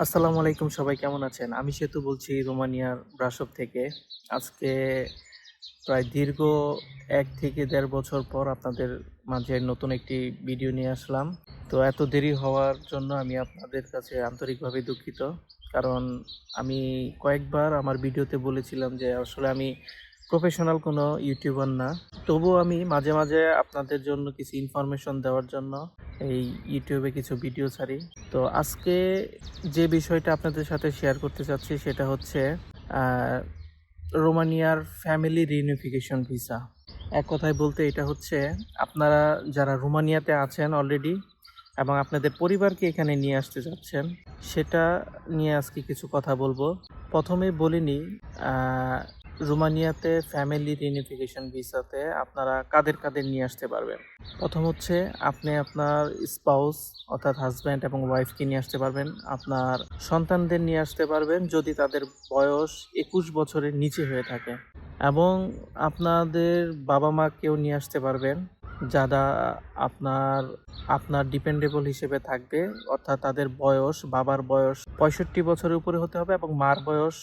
আসসালামু আলাইকুম সবাই, কেমন আছেন? আমি সেতু বলছি রোমানিয়ার ব্রাসব থেকে। আজকে প্রায় দীর্ঘ এক থেকে দেড় বছর পর আপনাদের মাঝে নতুন একটি ভিডিও নিয়ে আসলাম। তো এত দেরি হওয়ার জন্য আমি আপনাদের কাছে আন্তরিকভাবে দুঃখিত। কারণ আমি কয়েকবার আমার ভিডিওতে বলেছিলাম যে আসলে আমি প্রফেশনাল কোনো ইউটিউবার না। তবুও আমি মাঝে মাঝে আপনাদের জন্য কিছু ইনফরমেশন দেওয়ার জন্য এই ইউটিউবে কিছু ভিডিও ছাড়ি। তো আজকে যে বিষয়টা আপনাদের সাথে শেয়ার করতে চাচ্ছি সেটা হচ্ছে রোমানিয়ার ফ্যামিলি রিউনিফিকেশন ভিসা এক কথায় বলতে এটা হচ্ছে, আপনারা যারা রোমানিয়াতে আছেন অলরেডি এবং আপনাদের পরিবারকে এখানে নিয়ে আসতে যাচ্ছেন, সেটা নিয়ে আজকে কিছু কথা বলব। প্রথমে বলিনি রোমানিয়াতে ফ্যামিলি রিউনিফিকেশন ভিসাতে আপনারা কাদের কাদের নিয়ে আসতে পারবেন? প্রথম হচ্ছে আপনি আপনার স্পাউস অর্থাৎ হাজব্যান্ড এবং ওয়াইফকে নিয়ে আসতে পারবেন। আপনার সন্তানদের নিয়ে আসতে পারবেন যদি তাদের বয়স একুশ বছরের নিচে হয়ে থাকে। এবং আপনাদের বাবা মাকেও নিয়ে আসতে পারবেন। যারা আপনার আপনার ডিপেন্ডেবল হিসেবে থাকবে, অর্থাৎ তাদের বয়স, বাবার বয়স পঁয়ষট্টি বছরের উপরে হতে হবে এবং মার বয়স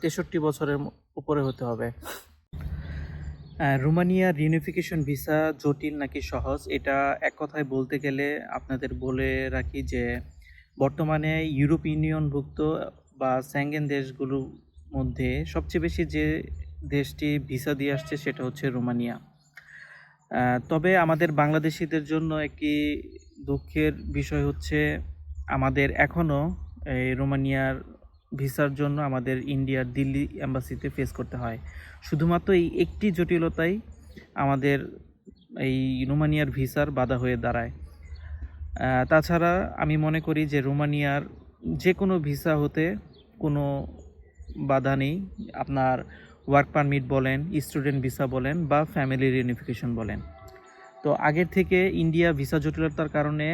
তেষট্টি বছরের উপরে হতে হবে। রোমানিয়া রিউনিফিকেশন ভিসা জটিল নাকি সহজ? এটা এক কথায় বলতে গেলে আপনাদের বলে রাখি যে, বর্তমানে ইউরোপ ইউনিয়নভুক্ত বা স্যাঙ্গেন দেশগুলোর মধ্যে সবচেয়ে বেশি যে দেশটি ভিসা দিয়ে আসছে সেটা হচ্ছে রোমানিয়া। তবে আমাদের বাংলাদেশিদের জন্য একটি দুঃখের বিষয় হচ্ছে আমাদের এখনও এই রোমানিয়ার ভিসার জন্য আমাদের ইন্ডিয়ার দিল্লি অ্যাম্বাসিতে ফেস করতে হয়। শুধুমাত্র এই একটি জটিলতাই আমাদের এই রোমানিয়ার ভিসার বাধা হয়ে দাঁড়ায়। তাছাড়া আমি মনে করি যে রোমানিয়ার যে কোনো ভিসা হতে কোনো বাধা নেই। আপনার ওয়ার্ক পারমিট বলেন স্টুডেন্ট ভিসা বলেন বা ফ্যামিলি রিউনিফিকেশন বলেন। তো আগের থেকে ইন্ডিয়া ভিসা জটিলতার কারণে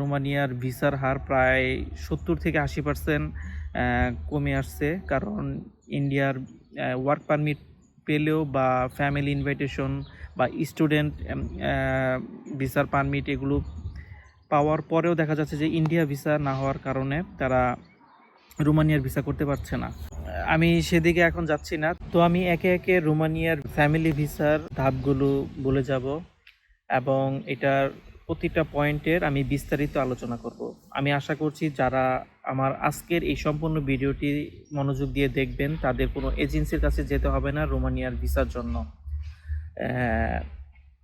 রোমানিয়ার ভিসার হার প্রায় সত্তর থেকে আশি পার্সেন্ট কমে আসছে। কারণ ইন্ডিয়ার ওয়ার্ক পারমিট পেলেও বা ফ্যামিলি ইনভাইটেশন বা স্টুডেন্ট ভিসার পারমিট এগুলো পাওয়ার পরেও দেখা যাচ্ছে যে ইন্ডিয়া ভিসা না হওয়ার কারণে তারা রোমানিয়ার ভিসা করতে পারছে না। আমি সেদিকে এখন যাচ্ছি না। তো আমি একে একে রোমানিয়ার ফ্যামিলি ভিসার ধাপগুলো বলে যাব এবং এটার প্রতিটা পয়েন্টের আমি বিস্তারিত আলোচনা করব। আমি আশা করছি যারা আমার আজকের এই সম্পূর্ণ ভিডিওটি মনোযোগ দিয়ে দেখবেন, তাদের কোনো এজেন্সির কাছে যেতে হবে না রোমানিয়ার ভিসার জন্য।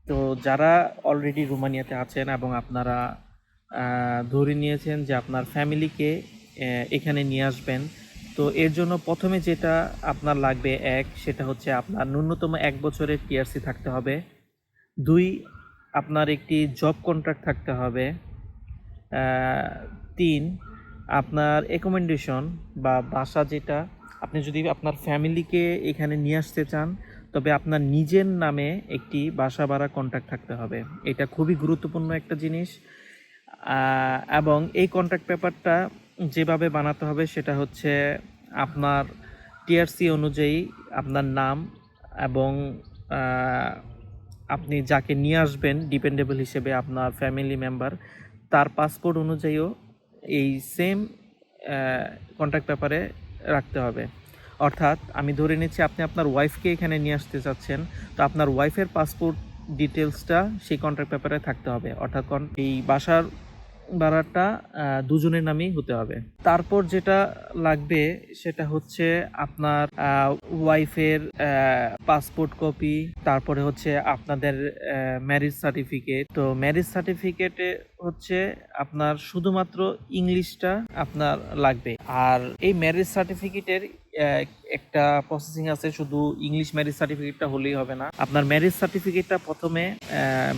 তো যারা অলরেডি রোমানিয়াতে আছেন এবং আপনারা ধরে নিয়েছেন যে আপনার ফ্যামিলিকে এখানে নিয়ে আসবেন তো এর জন্য প্রথমে যেটা আপনার লাগবে এক, সেটা হচ্ছে আপনার ন্যূনতম এক বছরের টিআরসি থাকতে হবে। দুই, আপনার একটি জব কন্ট্রাক্ট থাকতে হবে। তিন, আপনার অ্যাকোমোডেশন বা বাসা যেটা, আপনি যদি আপনার ফ্যামিলিকে এখানে নিয়ে আসতে চান, তবে আপনার নিজের নামে একটি বাসা ভাড়া কন্ট্রাক্ট থাকতে হবে। এটা খুবই গুরুত্বপূর্ণ একটা জিনিস। এবং এই কন্ট্রাক্ট পেপারটা যেভাবে বানাতে হবে সেটা হচ্ছে আপনার টিআরসি অনুযায়ী আপনার নাম এবং আপনি যাকে নিয়ে আসবেন ডিপেন্ডেবল হিসেবে আপনার ফ্যামিলি মেম্বার তার পাসপোর্ট অনুযায়ীও এই সেম কন্ট্রাক্ট পেপারে রাখতে হবে। অর্থাৎ আমি ধরে নিচ্ছি আপনি আপনার ওয়াইফকে এখানে নিয়ে আসতে চাচ্ছেন, তো আপনার ওয়াইফের পাসপোর্ট ডিটেলসটা সেই কন্ট্রাক্ট পেপারে থাকতে হবে। অর্থাৎ এই বাসার ভাড়াটা দুজনের নামেই হতে হবে। তারপর যেটা লাগবে সেটা হচ্ছে আপনার ওয়াইফের পাসপোর্ট কপি তারপরে হচ্ছে আপনাদের ম্যারিজ সার্টিফিকেট তো ম্যারিজ সার্টিফিকেটে হচ্ছে আপনার শুধুমাত্র ইংলিশটা আপনার লাগবে। আর এই ম্যারিজ সার্টিফিকেটের একটা প্রসেসিং আছে, শুধু ইংলিশ ম্যারেজ সার্টিফিকেটটা হলেই হবে না। আপনার ম্যারেজ সার্টিফিকেটটা প্রথমে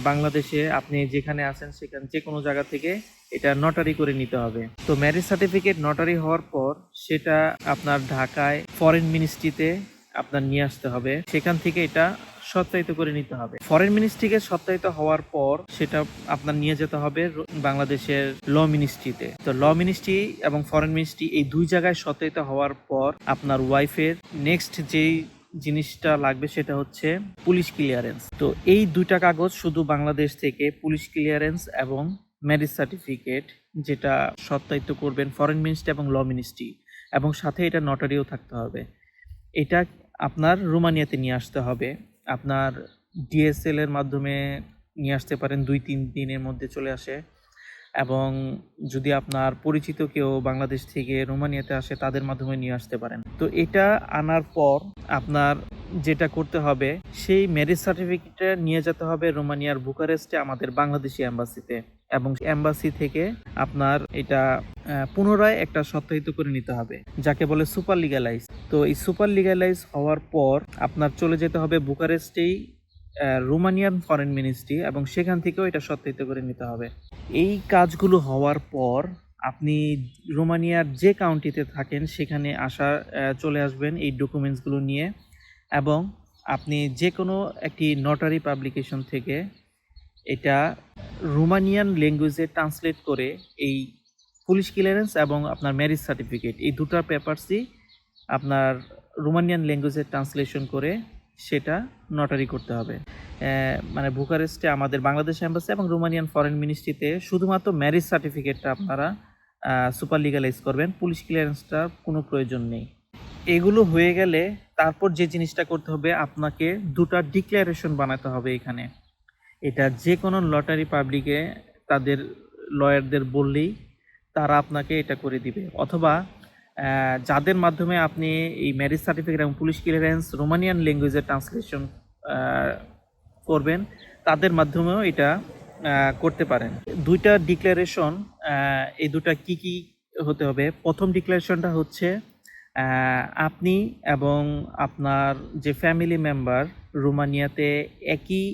বাংলাদেশে আপনি যেখানে আছেন সেখান, যে কোনো জায়গা থেকে এটা নটারি করে নিতে হবে। তো ম্যারেজ সার্টিফিকেট নটারি হওয়ার পর সেটা আপনার ঢাকায় ফরেন মিনিস্ট্রিতে আপনার নিয়ে আসতে হবে। সেখান থেকে এটা সত্যায়িত করে নিতে হবে। ফরেন মিনিস্ট্রিকে সত্যায়িত হওয়ার পর সেটা আপনার নিয়ে যেতে হবে বাংলাদেশের ল মিনিস্ট্রিতে তো। ল মিনিস্ট্রি এবং ফরেন মিনিস্ট্রি এই দুই জায়গায় সত্যায়িত হওয়ার পর আপনার ওয়াইফের নেক্সট যেই জিনিসটা লাগবে সেটা হচ্ছে পুলিশ ক্লিয়ারেন্স তো এই দুইটা কাগজ শুধু বাংলাদেশ থেকে পুলিশ ক্লিয়ারেন্স এবং ম্যারেজ সার্টিফিকেট যেটা সত্যায়িত করবেন ফরেন মিনিস্ট্রি এবং ল মিনিস্ট্রি এবং সাথে এটা নটারিও থাকতে হবে। এটা আপনার রোমানিয়াতে নিয়ে আসতে হবে। আপনার ডিএসএল এর মাধ্যমে নিয়ে আসতে পারেন, দুই, তিন দিনের মধ্যে চলে আসে। এবং যদি আপনার পরিচিত কেউ বাংলাদেশ থেকে রোমানিয়াতে আসে, তাদের মাধ্যমে নিয়ে আসতে পারেন। তো এটা আনার পর আপনার যেটা করতে হবে, সেই ম্যারেজ সার্টিফিকেটটা নিয়ে যেতে হবে রোমানিয়ার বুকারেস্টে, আমাদের বাংলাদেশি অ্যাম্বাসিতে এবং অ্যাম্বাসি থেকে আপনার এটা পুনরায় একটা সত্যায়িত করে নিতে হবে, যাকে বলে সুপার লিগালাইজ তো এই সুপার লিগালাইজ হওয়ার পর আপনার চলে যেতে হবে বুকারেস্টেই রোমানিয়ান ফরেন মিনিস্ট্রি এবং সেখান থেকেও এটা সত্যায়িত করে নিতে হবে। এই কাজগুলো হওয়ার পর আপনি রোমানিয়ার যে কাউন্টিতে থাকেন, সেখানে আসা চলে আসবেন এই ডকুমেন্টসগুলো নিয়ে এবং আপনি যে কোনো একটি নটারি পাবলিকেশন থেকে এটা রোমানিয়ান ল্যাঙ্গুয়েজে ট্রান্সলেট করে এই পুলিশ ক্লিয়ারেন্স এবং আপনার ম্যারেজ সার্টিফিকেট এই দুটার পেপারসই আপনার রোমানিয়ান ল্যাঙ্গুয়েজে ট্রান্সলেশন করে সেটা নটারি করতে হবে। মানে বুকারেস্টে আমাদের বাংলাদেশ এম্বাসি এবং রোমানিয়ান ফরেন মিনিস্ট্রিতে শুধুমাত্র ম্যারেজ সার্টিফিকেটটা আপনারা সুপার লিগালাইজ করবেন, পুলিশ ক্লিয়ারেন্সটার কোনো প্রয়োজন নেই। এগুলো হয়ে গেলে তারপর যে জিনিসটা করতে হবে, আপনাকে দুটা ডিক্লারেশন বানাতে হবে এখানে। এটা যে কোনো লটারি পাবলিকে তাদের লয়ারদের বললেই তারা আপনাকে এটা করে দিবে। অথবা যাদের মাধ্যমে আপনি এই ম্যারেজ সার্টিফিকেট এবং পুলিশ ক্লিয়ারেন্স রোমানিয়ান ল্যাঙ্গুয়েজে ট্রান্সলেশন করবেন, তাদের মাধ্যমেও এটা করতে পারেন। দুইটা ডিক্লারেশন এই দুটা কি কি হতে হবে? প্রথম ডিক্লারেশনটা হচ্ছে আপনি এবং আপনার যে ফ্যামিলি মেম্বার রোমানিয়াতে একই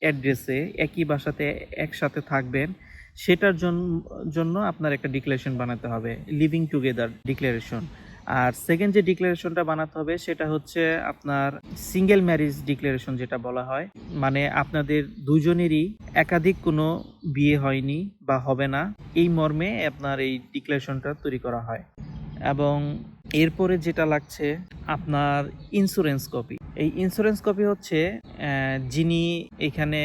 অ্যাড্রেসে, একই বাসাতে একসাথে থাকবেন। সেটার জন- জন্য আপনার একটা ডিক্লারেশন বানাতে হবে লিভিং টুগেদার ডিক্লারেশন আর সেকেন্ড যে ডিক্লারেশনটা বানাতে হবে, সেটা হচ্ছে আপনার সিঙ্গেল ম্যারেজ ডিক্লারেশন যেটা বলা হয়। মানে আপনাদের দুজনেরই একাধিক কোনো বিয়ে হয়নি বা হবে না। এই মর্মে আপনার এই ডিক্লারেশনটা তৈরি করা হয়। এবং এরপরে যেটা লাগছে আপনার ইন্স্যুরেন্স কপি এই ইন্স্যুরেন্স কপি হচ্ছে যিনি এখানে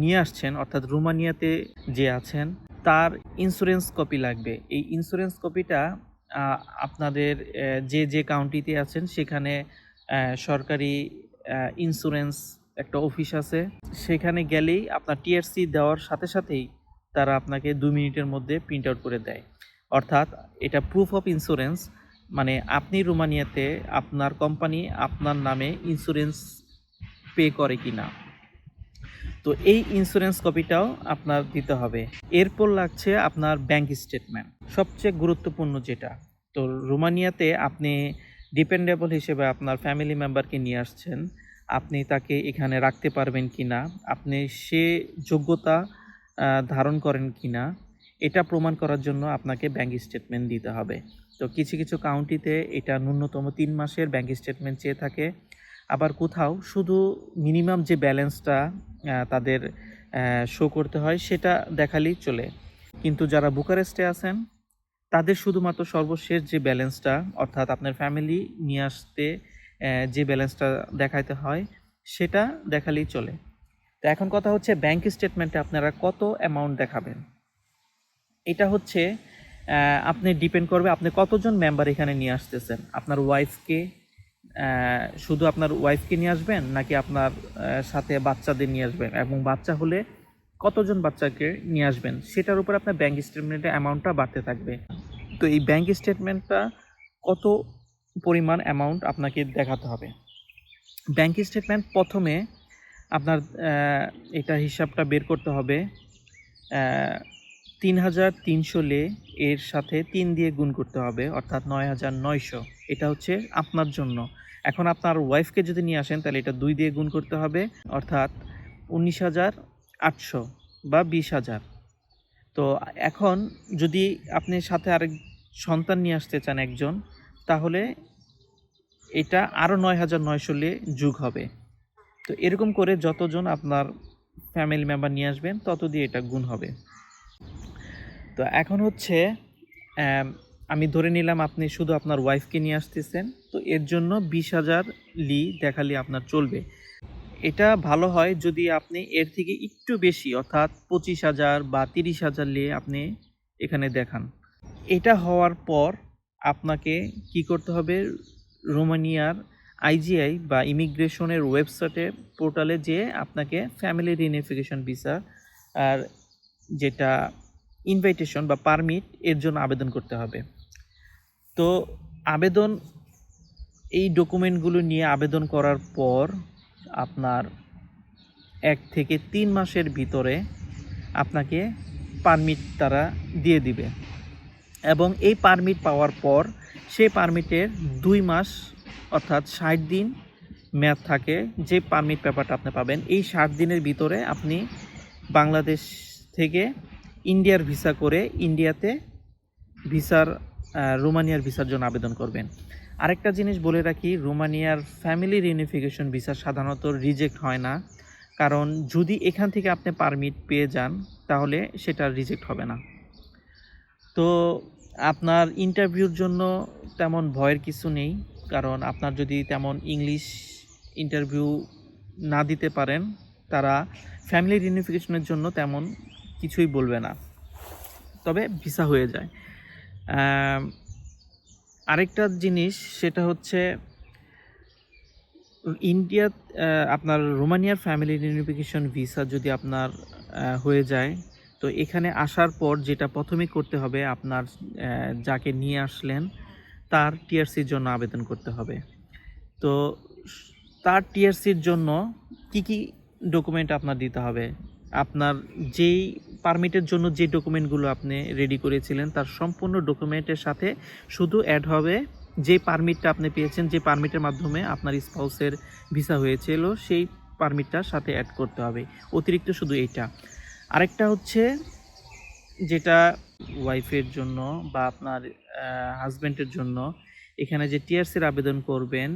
নিয়ে আসছেন, অর্থাৎ রোমানিয়াতে যে আছেন, তার ইন্স্যুরেন্স কপি লাগবে। এই ইন্স্যুরেন্স কপিটা আপনাদের যে যে কাউন্টিতে আছেন, সেখানে সরকারি ইন্স্যুরেন্স একটা অফিস আছে। সেখানে গেলেই আপনার টিআরসি দেওয়ার সাথে সাথেই তারা আপনাকে দু মিনিটের মধ্যে প্রিন্ট আউট করে দেয়। অর্থাৎ এটা প্রুফ অফ ইন্স্যুরেন্স মানে আপনি রোমানিয়াতে আপনার কোম্পানি আপনার নামে ইন্স্যুরেন্স পে করে কি না তো এই ইন্স্যুরেন্স কপিটাও আপনার দিতে হবে। এরপর লাগছে আপনার ব্যাংক স্টেটমেন্ট সবচেয়ে গুরুত্বপূর্ণ যেটা। তো রোমানিয়াতে আপনি ডিপেন্ডেবল হিসেবে আপনার ফ্যামিলি মেম্বারকে নিয়ে আসছেন। আপনি তাকে এখানে রাখতে পারবেন কি না আপনি সে যোগ্যতা ধারণ করেন কি না এটা প্রমাণ করার জন্য আপনাকে ব্যাংক স্টেটমেন্ট দিতে হবে। তো কিছু কিছু কাউন্টিতে এটা ন্যূনতম তিন মাসের ব্যাংক স্টেটমেন্ট চেয়ে থাকে। আবার কোথাও শুধু মিনিমাম যে ব্যালেন্সটা তাদের শো করতে হয় সেটা দেখালেই চলে। কিন্তু যারা বুকারেস্টে আছেন, তাদের শুধুমাত্র সর্বশেষ যে ব্যালেন্সটা অর্থাৎ আপনার ফ্যামিলি নিয়ে আসতে যে ব্যালেন্সটা দেখাইতে হয়, সেটা দেখালেই চলে। তো এখন কথা হচ্ছে ব্যাংক স্টেটমেন্টে আপনারা কত অ্যামাউন্ট দেখাবেন? এটা হচ্ছে আপনি ডিপেন্ড করবে আপনি কতজন মেম্বার এখানে নিয়ে আসতেছেন? আপনার ওয়াইফকে শুধু আপনার ওয়াইফকে নিয়ে আসবেন নাকি আপনার সাথে বাচ্চাদের নিয়ে আসবেন? এবং বাচ্চা হলে কতজন বাচ্চাকে নিয়ে আসবেন? সেটার উপর আপনার ব্যাংক স্টেটমেন্টের অ্যামাউন্টটা বাড়তে থাকবে। তো এই ব্যাংক স্টেটমেন্টটা কত পরিমাণ অ্যামাউন্ট আপনাকে দেখাতে হবে? ব্যাংক স্টেটমেন্ট প্রথমে আপনার এটা হিসাবটা বের করতে হবে তিন হাজার তিনশো লে এর সাথে তিন দিয়ে গুণ করতে হবে, অর্থাৎ নয় হাজার নয়শো। এটা হচ্ছে আপনার জন্য। এখন আপনার ওয়াইফকে যদি নিয়ে আসেন, তাহলে এটা দুই দিয়ে গুণ করতে হবে, অর্থাৎ উনিশ হাজার আটশো বা বিশ হাজার তো এখন যদি আপনি সাথে আরেক সন্তান নিয়ে আসতে চান একজন, তাহলে এটা আরও নয় হাজার নয়শো লে যুগ হবে। তো এরকম করে যতজন আপনার ফ্যামিলি মেম্বার নিয়ে আসবেন, তত দিয়ে এটা গুণ হবে। তো এখন হচ্ছে, আমি ধরে নিলাম আপনি শুধু আপনার ওয়াইফকে নিয়ে আসতেছেন, তো এর জন্য বিশ হাজার লি দেখালে আপনার চলবে। এটা ভালো হয় যদি আপনি এর থেকে একটু বেশি, অর্থাৎ পঁচিশ হাজার বা তিরিশ হাজার নিয়ে আপনি এখানে দেখান। এটা হওয়ার পর আপনাকে কি করতে হবে, রোমানিয়ার আইজিআই বা ইমিগ্রেশনের ওয়েবসাইটে, পোর্টালে যেয়ে আপনাকে ফ্যামিলি রিউনিফিকেশন ভিসা আর যেটা ইনভাইটেশন বা পারমিট এর জন্য আবেদন করতে হবে। তো আবেদন, এই ডকুমেন্টগুলো নিয়ে আবেদন করার পর আপনার এক থেকে তিন মাসের ভিতরে আপনাকে পারমিট তারা দিয়ে দিবে। এবং এই পারমিট পাওয়ার পর সেই পারমিটের দুই মাস অর্থাৎ ষাট দিন মেয়াদ থাকে যে পারমিট পেপারটা আপনি পাবেন। এই ষাট দিনের ভিতরে আপনি বাংলাদেশ থেকে ইন্ডিয়ার ভিসা করে ইন্ডিয়াতে ভিসার রোমানিয়ার ভিসার জন্য আবেদন করবেন। আরেকটা জিনিস বলে রাখি, রোমানিয়ার ফ্যামিলি রিউনিফিকেশন ভিসা সাধারণত রিজেক্ট হয় না। কারণ যদি এখান থেকে আপনি পারমিট পেয়ে যান, তাহলে সেটা রিজেক্ট হবে না। তো আপনার ইন্টারভিউর জন্য তেমন ভয়ের কিছু নেই, কারণ আপনার যদি তেমন ইংলিশ ইন্টারভিউ না দিতে পারেন, তারা ফ্যামিলি রিউনিফিকেশনের জন্য তেমন কিছুই বলবে না। তবে ভিসা হয়ে যায়। আরেকটা জিনিস সেটা হচ্ছে, ইন্ডিয়া আপনার রোমানিয়ার ফ্যামিলি রিউনিফিকেশন ভিসা যদি আপনার হয়ে যায়, তো এখানে আসার পর যেটা প্রথমে করতে হবে আপনার যাকে নিয়ে আসলেন, তার টিআরসির জন্য আবেদন করতে হবে। তো তার টিআরসির জন্য কি কি ডকুমেন্ট আপনার দিতে হবে? আপনার যেই পারমিটের জন্য যে ডকুমেন্টগুলো আপনি রেডি করেছিলেন, তার সম্পূর্ণ ডকুমেন্টের সাথে শুধু অ্যাড হবে যে পারমিটটা আপনি পেয়েছেন, যে পারমিটের মাধ্যমে আপনার স্পাউসের ভিসা হয়েছিল, সেই পারমিটটার সাথে অ্যাড করতে হবে। অতিরিক্ত শুধু এইটা আরেকটা হচ্ছে যেটা ওয়াইফের জন্য বা আপনার হাজব্যান্ডের জন্য, এখানে যে টিআরসির আবেদন করবেন,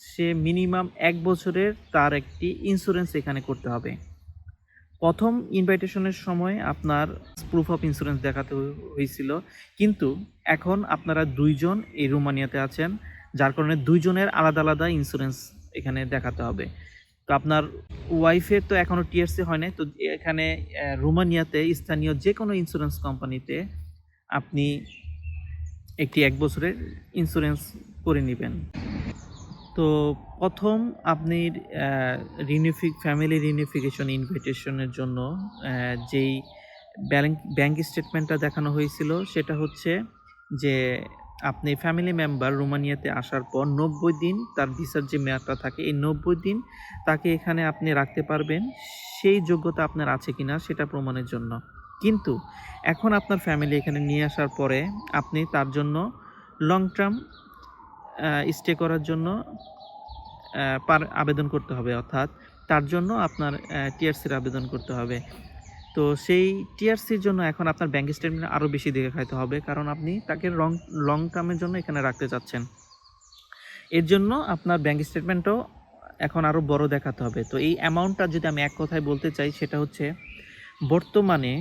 সে মিনিমাম এক বছরের তার একটি ইন্স্যুরেন্স এখানে করতে হবে। প্রথম ইনভাইটেশনের সময় আপনার প্রুফ অফ ইন্স্যুরেন্স দেখাতে হয়ে- হয়েছিল। কিন্তু এখন আপনারা দুইজন এই রোমানিয়াতে আছেন, যার কারণে দুইজনের আলাদা আলাদা ইন্স্যুরেন্স এখানে দেখাতে হবে। তো আপনার ওয়াইফের তো এখনও টিআরসি হয় নাই, তো এখানে রোমানিয়াতে স্থানীয় যে কোনো ইন্স্যুরেন্স কোম্পানিতে আপনি একটি এক বছরের ইন্স্যুরেন্স করে নেবেন। তো প্রথম আপনি রিউনিফিক ফ্যামিলি রিউনিফিকেশন ইনভিটেশনের জন্য যেই ব্যাংক ব্যাংক স্টেটমেন্টটা দেখানো হয়েছিল, সেটা হচ্ছে যে আপনি ফ্যামিলি মেম্বার রোমানিয়াতে আসার পর নব্বই দিন তার ভিসার যে মেয়াদটা থাকে, এই নব্বই দিন তাকে এখানে আপনি রাখতে পারবেন, সেই যোগ্যতা আপনার আছে কি না সেটা প্রমাণের জন্য। কিন্তু এখন আপনার ফ্যামিলি এখানে নিয়ে আসার পরে আপনি তার জন্য লং টার্ম স্টে করার জন্য পার আবেদন করতে হবে, অর্থাৎ তার জন্য আপনার টিআরসির আবেদন করতে হবে। তো সেই টিআরসির জন্য এখন আপনার ব্যাংক স্টেটমেন্ট আরও বেশি দেখে খাইতে হবে, কারণ আপনি তাকে লং লং টার্মের জন্য এখানে রাখতে চাচ্ছেন। এর জন্য আপনার ব্যাংক স্টেটমেন্টও এখন আরও বড় দেখাতে হবে। তো এই অ্যামাউন্টটা যদি আমি এক কথায় বলতে চাই, সেটা হচ্ছে বর্তমানে,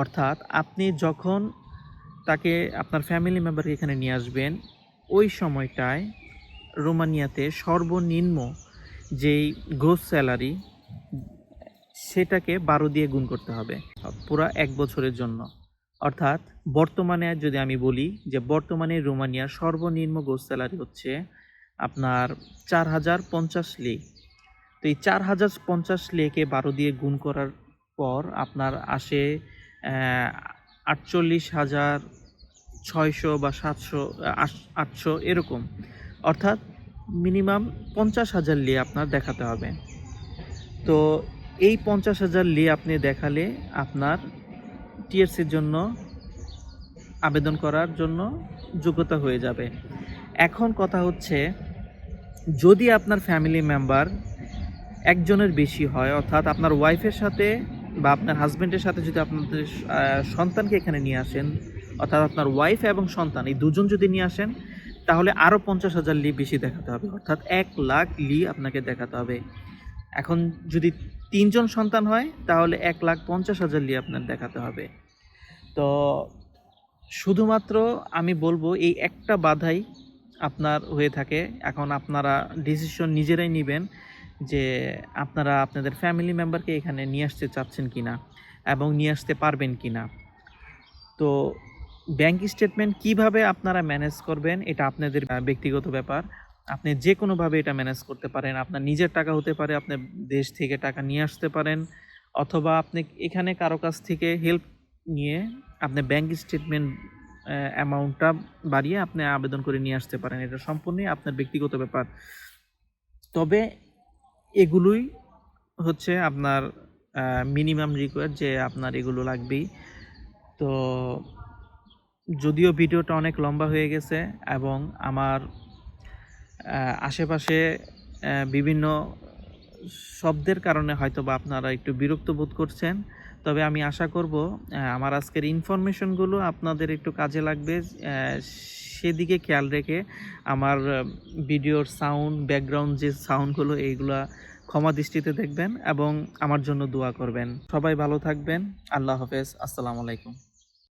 অর্থাৎ আপনি যখন তাকে আপনার ফ্যামিলি মেম্বারকে এখানে নিয়ে আসবেন ওই সময়টায় রোমানিয়াতে সর্বনিম্ন যেই গ্রোস স্যালারি, সেটাকে বারো দিয়ে গুণ করতে হবে। পুরা এক বছরের জন্য। অর্থাৎ বর্তমানে যদি আমি বলি যে বর্তমানে রোমানিয়ার সর্বনিম্ন গ্রোস স্যালারি হচ্ছে আপনার চার হাজার পঞ্চাশ লে। তো এই চার হাজার পঞ্চাশ লেকে বারো দিয়ে গুণ করার পর আপনার আসে আটচল্লিশ হাজার ছয়শো বা সাতশো আটশো এরকম। অর্থাৎ মিনিমাম পঞ্চাশ হাজার লি আপনার দেখাতে হবে। তো এই পঞ্চাশ হাজার লি আপনি দেখালে আপনার টিএসসির জন্য, আবেদন করার জন্য যোগ্যতা হয়ে যাবে। এখন কথা হচ্ছে, যদি আপনার ফ্যামিলি মেম্বার একজনের বেশি হয়, অর্থাৎ আপনার ওয়াইফের সাথে বা আপনার হাজব্যান্ডের সাথে যদি আপনাদের সন্তানকে এখানে নিয়ে আসেন অর্থাৎ আপনার ওয়াইফ এবং সন্তান, এই দুজন যদি নিয়ে আসেন, তাহলে আরও পঞ্চাশ হাজার লি বেশি দেখাতে হবে। অর্থাৎ এক লাখ লি আপনাকে দেখাতে হবে। এখন যদি তিনজন সন্তান হয়, তাহলে এক লাখ পঞ্চাশ হাজার লি আপনার দেখাতে হবে। তো শুধুমাত্র আমি বলব, এই একটা বাধাই আপনার হয়ে থাকে। এখন আপনারা ডিসিশন নিজেরাই নেবেন যে আপনারা আপনাদের ফ্যামিলি মেম্বারকে এখানে নিয়ে আসতে চাচ্ছেন কি না এবং নিয়ে আসতে পারবেন কি না তো ব্যাংক স্টেটমেন্ট কীভাবে আপনারা ম্যানেজ করবেন, এটা আপনাদের ব্যক্তিগত ব্যাপার। আপনি যে কোনোভাবে এটা ম্যানেজ করতে পারেন। আপনার নিজের টাকা হতে পারে, আপনি দেশ থেকে টাকা নিয়ে আসতে পারেন, অথবা আপনি এখানে কারও কাছ থেকে হেল্প নিয়ে আপনি ব্যাংক স্টেটমেন্ট অ্যামাউন্টটা বাড়িয়ে আপনি আবেদন করে নিয়ে আসতে পারেন। এটা সম্পূর্ণই আপনার ব্যক্তিগত ব্যাপার। তবে এগুলোই হচ্ছে আপনার মিনিমাম রিকোয়ার যে আপনার এগুলো লাগবেই। তো যদিও ভিডিওটা অনেক লম্বা হয়ে গেছে এবং আমার আশেপাশে বিভিন্ন শব্দের কারণে হয়তো বা আপনারা একটু বিরক্ত বোধ করছেন। তবে আমি আশা করব আমার আজকের ইনফরমেশনগুলো আপনাদের একটু কাজে লাগবে। সেদিকে খেয়াল রেখে আমার ভিডিওর সাউন্ড, ব্যাকগ্রাউন্ড যে সাউন্ডগুলো, এইগুলা ক্ষমা দৃষ্টিতে দেখবেন এবং আমার জন্য দোয়া করবেন। সবাই ভালো থাকবেন। আল্লাহ হাফেজ। আসসালামু আলাইকুম।